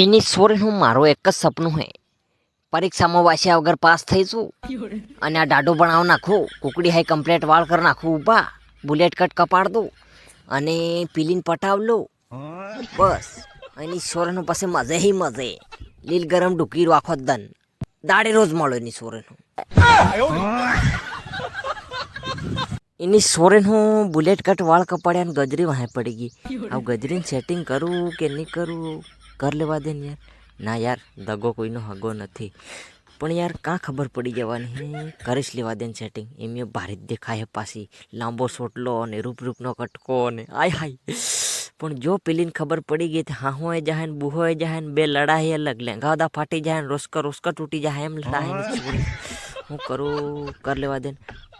એની સોરેનું મારું એક જ સપનું હે. પરીક્ષામાં વાંચ્યા વગર પાસ થઈશું અને આ દાઢો બનાવ નાખું. કુકડી હાઈ કમ્પ્લેટ વાળ કર નાખું ઊભા. બુલેટ કટ કપાડ દઉં. અને પીલીન પટાવ લો બસ. એની સોરેનું પાસે મજે હી મજે. લીલ ગરમ ડુકી આખો દન. દાડે રોજ મળો એની સોરેનું. એની સોરેનું બુલેટ કટ વાળ કપાડ્યા ગજરી વાહે પડી ગઈ. આ ગજરીને સેટિંગ કરું કે નહીં કરું? કર લેવા દે ને યાર. ના યાર, દગો કોઈનો હગો નથી. પણ યાર, કાં ખબર પડી જવાની? કરીશ લેવા દે ને સેટિંગ એમ એ ભારે જ દેખાય પાછી. લાંબો સોટલો અને રૂપરૂપનો કટકો અને આય હાય. પણ જો પેલીને ખબર પડી ગઈ તો હાહો એ જાય ને બુહો એ જાય ને બે લડાઈ અલગ, લેંગાવદા ફાટી જાય ને રોસ્કર રોસ્કા તૂટી જાય એમ લડાઈ હું કરું, કર લેવા દે ને.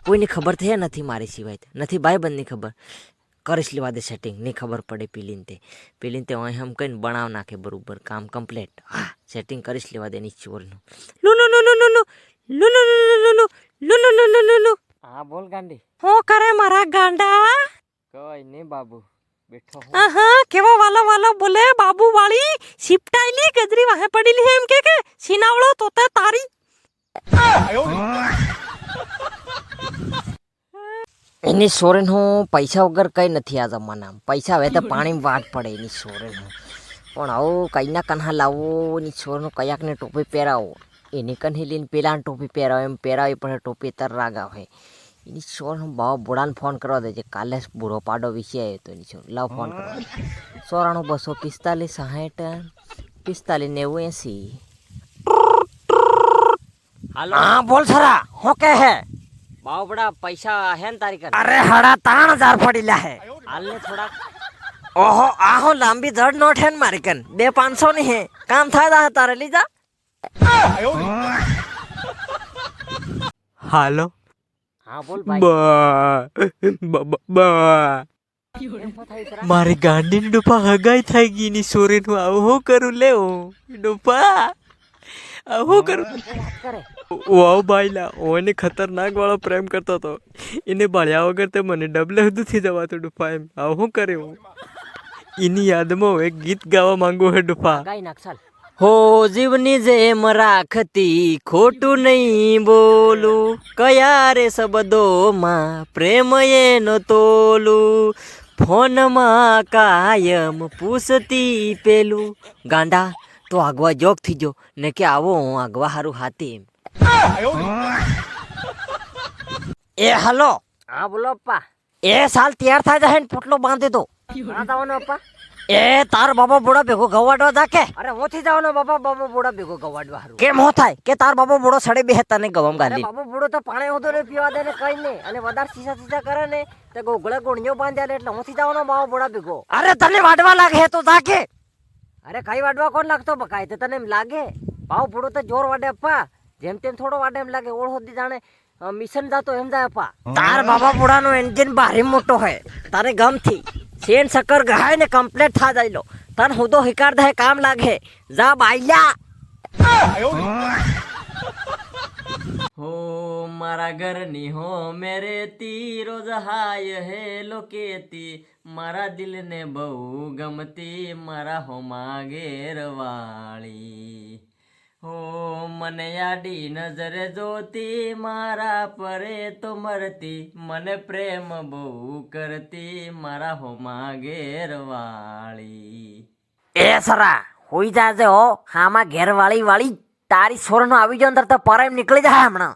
કોઈની ખબર થઈ નથી મારી સિવાય. નથી ભાઈબંધની ખબર. કરીશ લેવા સેટિંગ નહીં ખબર પડે પીલીન તે પીલીન તે અહીં આમ કહીને બનાવ નાખે બરાબર કામ કમ્પ્લેટ હા સેટિંગ કરીશ લેવા દે નીચે બોલનું લો નો નો નો નો નો લો નો નો નો નો લો નો નો નો નો હા બોલ ગાંડી હો કરે મારા ગાંડા કોઈ નહીં બાબુ બેઠો હા કેવો વાલો વાલો બોલે બાબુ વાળી સિપટાઈલી ગજરી વાહે પડેલી એમ કે કે સિનાવળો તોતે તારી આયો એની સોરેન હું પૈસા વગર કંઈ નથી આ જમાનામાં. પૈસા હવે તો પાણીમાં વાટ પડે એની સોરેન હું. પણ આવું કંઈના કન્હા લાવવો એની સોરનું કયાકને ટોપી પહેરાવો. એની કન્હી લઈને પેલાને ટોપી પહેરાવો એમ પહેરાવી પડે ટોપી તર રાગ આવે. એની સોર હું બાવા બુડાને ફોન કરવા દેજે કાલે બુરો પાડો વિશે આવ્યો તો એની સોર લાવ ફોન કરો. સોરાણું બસો પિસ્તાલીસ સાઠ પિસ્તાલીસ નેવું એંસી. હાલો હા બોલ સરા હું કે હે? બાવબડા પૈસા હે ને તારી કને અરે હડા ત્રણ હજાર પડેલા હે. હાલ ને થોડાક. ઓહો આહો લાંબી ધડ નોટ હે ને મારી કન. બે પાંચસો ની હે. કામ થાય તા તારે લીધા હાલો. હા બોલ ભાઈ. બા બ- બ- બા. મારી ગાંડીની હગાઈ થઈ ગઈ ની સોરીનું આવું હું કરું લેવું ડૂપા આવું હું કરું? કરે. વાવ બાઈલા ઓને ખતરનાક વાળો પ્રેમ કરતો હતો. એને બાળ્યા વગર તે મને ડબલે જવા જવાતું ડુફા એમ. આવું હું કર્યું? એની યાદમાં હું એક ગીત ગાવા માંગુ હે ચાલ. હો જીવની જેમ રાખતી ખોટું નહીં બોલું. કયા રે શબ્દોમાં પ્રેમ એનો તોલું. ફોનમાં કાયમ પૂછતી પેલું. ગાંડા તો આગવા જોગ થઈ જો ને કે આવો હું આગવા હારું હાથી એમ. એ હલો. હા બોલો પપ્પા એ સાલ તૈયાર થાય જાય ને પોટલો બાંધી દો. હા જવાનો પપ્પા એ તાર બાબા બોડા ભેગો ગવાડવા જાકે? અરે હોથી જવાનો બાપા. બાબા બોડા ભેગો ગવાડવા હારું. કેમ હો થાય? કે તાર બાબા બોડો સડે બે તને ગવમ ગાલી બાબુ બુડો તો પાણી હોતો ને પીવા દે ને કઈ નહીં. અને વધારે સીસા સીસા કરે ને તે ગોગળે ગુણ્યો બાંધ્યા એટલે હોથી જવાનો બાબા બોડા ભેગો. અરે તને વાડવા લાગે તો જાકે? અરે કઈ વાડવા કોણ લાગતો? બકાય તે તને એમ લાગે. ભાવ બોડો તો જોર વાડે અપ્પા. જેમ તેમ થોડો વાડે એમ લાગે ઓળ હોતી જાણે મિશન જાતો એમ જાય પા તાર બાબા બોડાનો એન્જિન ભારે મોટો હે. તારે ગમથી સેન સકર ગહાય ને કમ્પ્લેટ થા જાયલો તન હુદો હિકાર દે કામ લાગે. જા બાઈલા. હો મારા ઘરની હો મેરે તી રોજ હાય હે લોકેતી મારા દિલને બહુ ગમતી મારા હોમાં ઘેરવાળી હો મને આડી નજરે જોતી મારા પરે તો મરતી. મને પ્રેમ બહુ કરતી મારા હો ઘેરવાળી એ સરા હોઈ જાજે હો. હામાં ઘેર વાળી વાળી તારી સોર નો આવી જો અંદર તો પરાઈમ નીકળી જાય હમણાં.